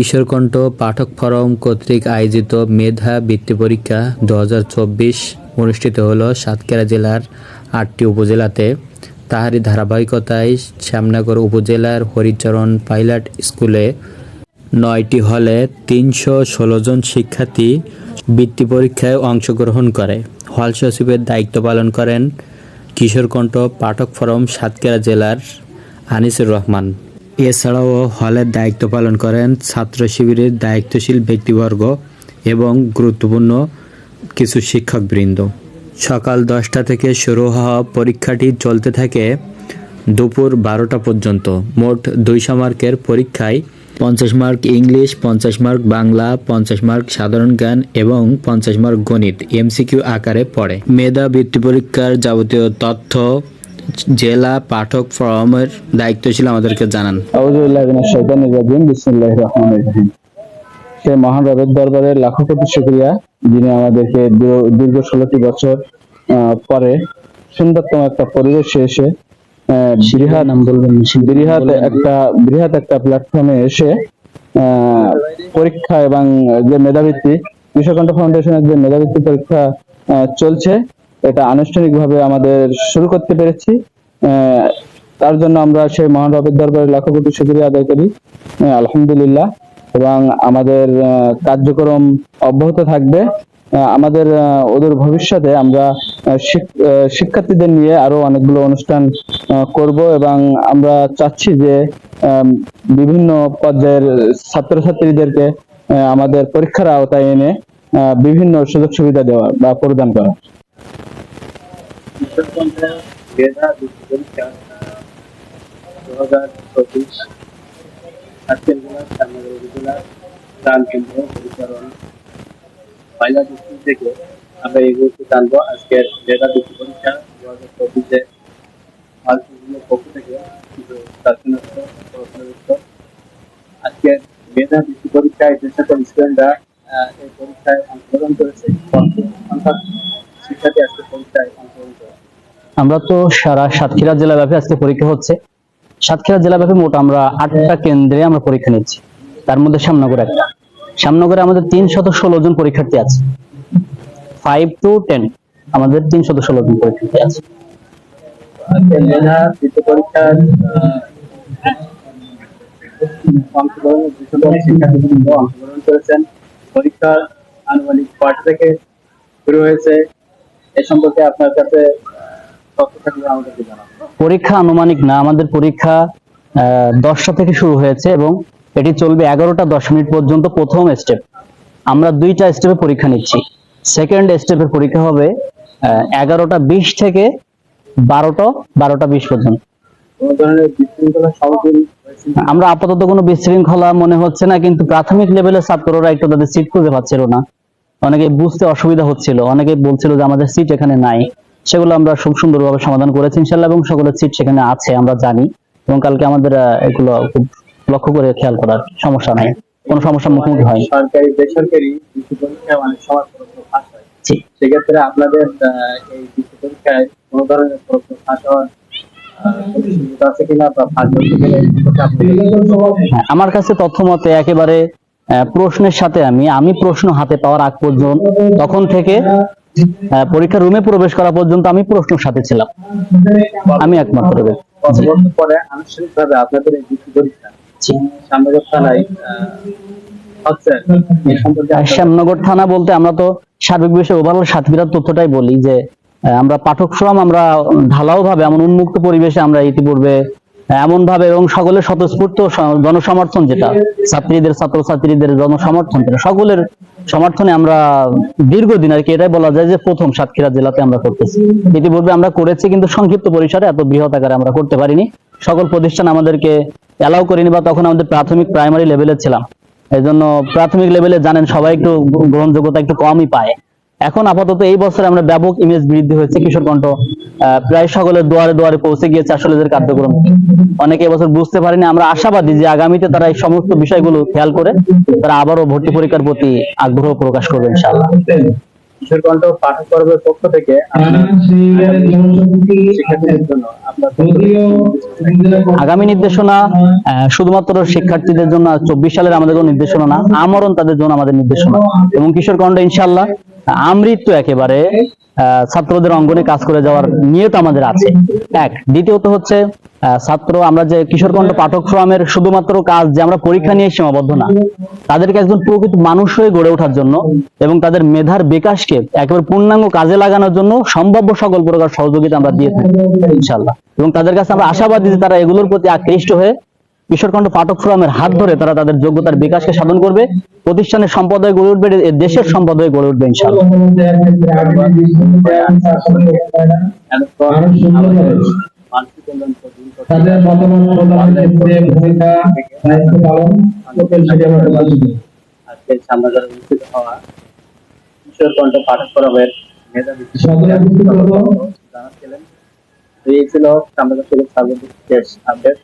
কিশোরকণ্ঠ পাঠক forum কর্তৃক আয়োজিত মেধা বৃত্তি পরীক্ষা দু হাজার চব্বিশ অনুষ্ঠিত হলো সাতক্ষীরা জেলার আটটি উপজেলাতে। তাহারই ধারাবাহিকতায় শ্যামনগর উপজেলার হরিচরণ পাইলট স্কুলে নয়টি হলে তিনশো ষোলো জন শিক্ষার্থী বৃত্তি পরীক্ষায় অংশগ্রহণ করে। হল সচিবের দায়িত্ব পালন করেন কিশোরকণ্ঠ পাঠক ফোরাম সাতক্ষীরা জেলার আনিসুর রহমান। এছাড়াও হলের দায়িত্ব পালন করেন ছাত্র শিবিরের দায়িত্বশীল ব্যক্তিবর্গ এবং গুরুত্বপূর্ণ কিছু শিক্ষকবৃন্দ। সকাল দশটা থেকে শুরু হওয়া পরীক্ষাটি চলতে থাকে দুপুর বারোটা পর্যন্ত। মোট দুইশো মার্কের পরীক্ষায় পঞ্চাশ মার্ক ইংলিশ, পঞ্চাশ মার্ক বাংলা, পঞ্চাশ মার্ক সাধারণ জ্ঞান এবং পঞ্চাশ মার্ক গণিত এমসিকিউ আকারে পড়ে। মেধা বৃত্তি পরীক্ষার যাবতীয় তথ্য জেলা পাঠক ফোরামের দায়িত্বশীল আমাদেরকে জানান। মহান রবের দরবারে লাখো কোটি শুকরিয়া যিনি আমাদেরকে দীর্ঘ- ষোলোটি বছর পরে সুন্দরতম একটা পরিবেশে এসে বৃহৎ বৃহৎ একটা বৃহৎ একটা প্ল্যাটফর্মে এসে আহ, পরীক্ষা এবং যে মেধাবৃত্তি বিশ্বকণ্ঠ ফাউন্ডেশনের যে মেধাবৃত্তি পরীক্ষা আহ, চলছে এটা আনুষ্ঠানিকভাবে আমাদের শুরু করতে পেরেছি। তার জন্য আমরা সেই মহান রবের দরবারে লাখো কোটি শুকরিয়া আদায় করি। আলহামদুলিল্লাহ। এবং আমাদের কার্যক্রম অব্যাহত থাকবে। আমাদের ওদের ভবিষ্যতে আমরা শিক্ষার্থীদের নিয়ে আরও অনেকগুলো অনুষ্ঠান করব এবং আমরা চাচ্ছি যে বিভিন্ন পর্যায়ের ছাত্রছাত্রীদেরকে আমাদের পরীক্ষার আওতায় এনে বিভিন্ন সুযোগ সুবিধা দেওয়া বা প্রদান করা। কিশোরগঞ্জে মেধা বৃত্তি দু হাজার চব্বিশ আজকের মেধা বৃত্তি পরীক্ষায় যে সকল স্টুডেন্টরা এই পরীক্ষায় অংশগ্রহণ করেছে। সংখ্যক শিক্ষার্থী আজকে পরীক্ষায় অংশগ্রহণ করেছে আমরা তো সারা সাতক্ষীরা জেলাব্যাপী আজকে পরীক্ষা হচ্ছে। সাতক্ষীরা জেলাব্যাপী মোট আমরা আটটা কেন্দ্রে আমরা পরীক্ষা নিচ্ছি। তার মধ্যে শ্যামনগর একটা। শ্যামনগরে আমাদের তিন শত ষোলো জন পরীক্ষার্থী আছে। ফাইভ টু টেন আমাদের তিন শত ষোলো জন পরীক্ষার্থী আছে। পরীক্ষার আনুমানিক কয়টা থেকে শুরু হয়েছে? এ সম্পর্কে আপনার কাছে তথ্য থাকলে আমাদেরকে জানাবেন পরীক্ষা আনুমানিক না, আমাদের পরীক্ষা দশটা থেকে শুরু হয়েছে এবং এটি চলবে এগারোটা দশ মিনিট পর্যন্ত প্রথম স্টেপ আমরা দুইটা স্টেপে পরীক্ষা নিচ্ছি। সেকেন্ড স্টেপের পরীক্ষা হবে এগারোটা বিশ থেকে বারোটা বারোটা বিশ পর্যন্ত? আমরা আপাতত কোনো বিশৃঙ্খলা মনে হচ্ছে না, কিন্তু প্রাথমিক লেভেলের ছাত্ররা একটু তাদের সিট খুঁজে পাচ্ছিল না। অনেকে বুঝতে অসুবিধা হচ্ছিল, অনেকে বলছিল যে আমাদের সিট এখানে নাই। সেগুলো আমরা খুব সুন্দরভাবে সমাধান করেছি ইনশাল্লাহ এবং সকলের সিট সেখানে আছে আমরা জানি। এবং কালকে আমাদের এগুলো খুব লক্ষ্য করে খেয়াল করার সমস্যা নাই। কোনো সমস্যার মুখোমুখি হয় সরকারি বেসরকারি অনেক সময় জি। সেক্ষেত্রে আপনাদের এই পরীক্ষায় কোনো ধরনের প্রশ্ন ফাঁস হওয়ার হ্যাঁ, আমার কাছে তথ্য মতে একেবারে প্রশ্নের সাথে আমি আমি প্রশ্ন হাতে পাওয়ার আগ পর্যন্ত তখন থেকে আহ, পরীক্ষার রুমে প্রবেশ করা পর্যন্ত আমি প্রশ্নের সাথে ছিলাম। আমি একমাত্র পরে আনুষ্ঠানিকভাবে আপনাদের পরীক্ষা শ্যামনগর থানা বলতে আমরা তো সার্বিক বিষয়ে ওভারঅল তথ্যটাই বলি যে আমরা পাঠক ফোরাম আমরা ঢালাও ভাবে এমন উন্মুক্ত পরিবেশে আমরা ইতিপূর্বে এমন ভাবে এবং সকলের স্বতঃস্ফূর্ত জনসমর্থন যেটা ছাত্রীদের ছাত্রছাত্রীদের জনসমর্থন যেটা সকলের সমর্থনে আমরা দীর্ঘদিন আর কি এটাই বলা যায় যে প্রথম সাতক্ষীরা জেলাতে আমরা করতেছি। ইতিপূর্বে আমরা করেছি কিন্তু সংক্ষিপ্ত পরিসরে এত বৃহৎ আকারে আমরা করতে পারিনি। সকল প্রতিষ্ঠান আমাদেরকে অ্যালাউ করিনি বা তখন আমাদের প্রাথমিক প্রাইমারি লেভেলে ছিলাম। এই জন্য প্রাথমিক লেভেলে জানেন সবাই একটু গ্রহণযোগ্যতা একটু কমই পায়। এখন আপাতত এই বছরে আমরা ব্যাপক ইমেজ বৃদ্ধি হয়েছে কিশোর কণ্ঠ প্রায় সকলের দুয়ারে দুয়ারে পৌঁছে গিয়েছে আসলে এদের কার্যক্রম। অনেকে এবছর বুঝতে পারেনি আমরা আশাবাদী যে আগামীতে তারা এই সমস্ত বিষয়গুলো খেয়াল করে তারা আবারও ভর্তি পরীক্ষার প্রতি আগ্রহ প্রকাশ করবে ইনশাআল্লাহ। পাঠক পর্বের পক্ষ থেকে আগামী নির্দেশনা শুধুমাত্র শিক্ষার্থীদের জন্য চব্বিশ সালের আমাদের কোনো নির্দেশনা না আমরণ তাদের জন্য আমাদের নির্দেশনা। এবং কিশোরকণ্ঠ ইনশাল্লাহ আমৃত্য একেবারে ছাত্রদের অঙ্গনে কাজ করে যাওয়ার নিয়ত আমাদের আছে। এক, দ্বিতীয়ত হচ্ছে ছাত্র, আমরা যে কিশোরকণ্ঠ পাঠক ফোরামের শুধুমাত্র কাজ যে আমরা পরীক্ষা নিয়ে সীমাবদ্ধ না, তাদেরকে একজন প্রকৃত মানুষ হয়ে গড়ে ওঠার জন্য এবং তাদের মেধার বিকাশকে একেবারে পূর্ণাঙ্গ কাজে লাগানোর জন্য সম্ভাব্য সকল প্রকার সহযোগিতা আমরা দিয়ে থাকি ইনশাল্লাহ এবং তাদের কাছে আমরা আশাবাদী যে তারা এগুলোর প্রতি আকৃষ্ট হয়ে কিশোরকণ্ঠ পাঠক ফোরামের হাত ধরে তারা তাদের যোগ্যতার বিকাশকে সাধন করবে প্রতিষ্ঠানের সম্পদ হয়ে গড়ে উঠবে দেশের সম্পদ হয়ে গড়ে উঠবে তাদের মতামত প্রদানের ভূমিকা দায়িত্ব পালন। আজকে সামনাগারে অনুষ্ঠিত হওয়া পাঠক মেধাবী সকলে জানাচ্ছিলেন এই ছিল সামনাগার থেকে আপডেট